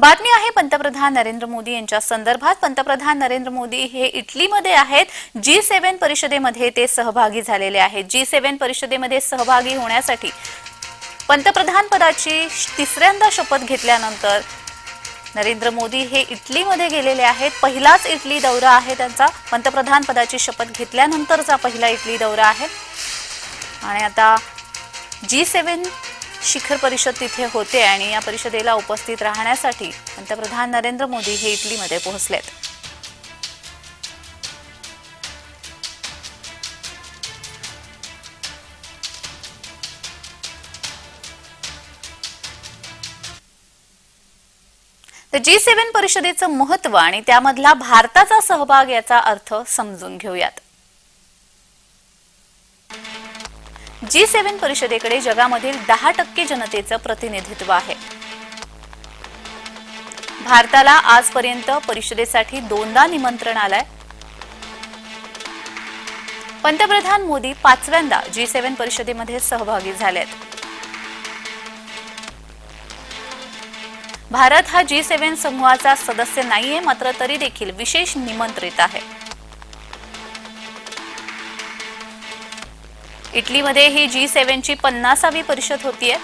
बातमी आहे पंतप्रधान नरेंद्र मोदी यांच्या संदर्भात. पंतप्रधान नरेंद्र मोदी हे इटलीमध्ये आहेत. जी सेव्हन परिषदेमध्ये ते सहभागी झालेले आहेत. जी सेव्हन परिषदेमध्ये सहभागी होण्यासाठी पंतप्रधान पदाची तिसऱ्यांदा शपथ घेतल्यानंतर नरेंद्र मोदी हे इटलीमध्ये गेलेले आहेत. पहिलाच इटली दौरा आहे त्यांचा. पंतप्रधान पदाची शपथ घेतल्यानंतरचा पहिला इटली दौरा आहे. आणि आता जी सेव्हन शिखर परिषद तिथे होते आणि या परिषदेला उपस्थित राहण्यासाठी पंतप्रधान नरेंद्र मोदी हे इटलीमध्ये पोहोचलेत. तर जी सेव्हन परिषदेचं महत्त्व आणि त्यामधला भारताचा सहभाग याचा अर्थ समजून घेऊयात. जी सेव्हन परिषदेकडे जगामधील दहा टक्के जनतेचं प्रतिनिधित्व आहे. भारताला आजपर्यंत परिषदेसाठी दोनदा निमंत्रण आलंय. पंतप्रधान मोदी पाचव्यांदा जी सेव्हन परिषदेमध्ये सहभागी झालेत. भारत हा जी सेव्हन समूहाचा सदस्य नाहीये मात्र तरी देखील विशेष निमंत्रित आहे. इटलीमध्ये ही जी सेव्हनची पन्नासावी परिषद होतीये.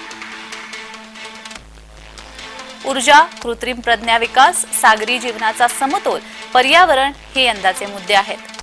ऊर्जा कृत्रिम प्रज्ञा विकास सागरी जीवनाचा समतोल पर्यावरण हे यंदाचे मुद्दे आहेत.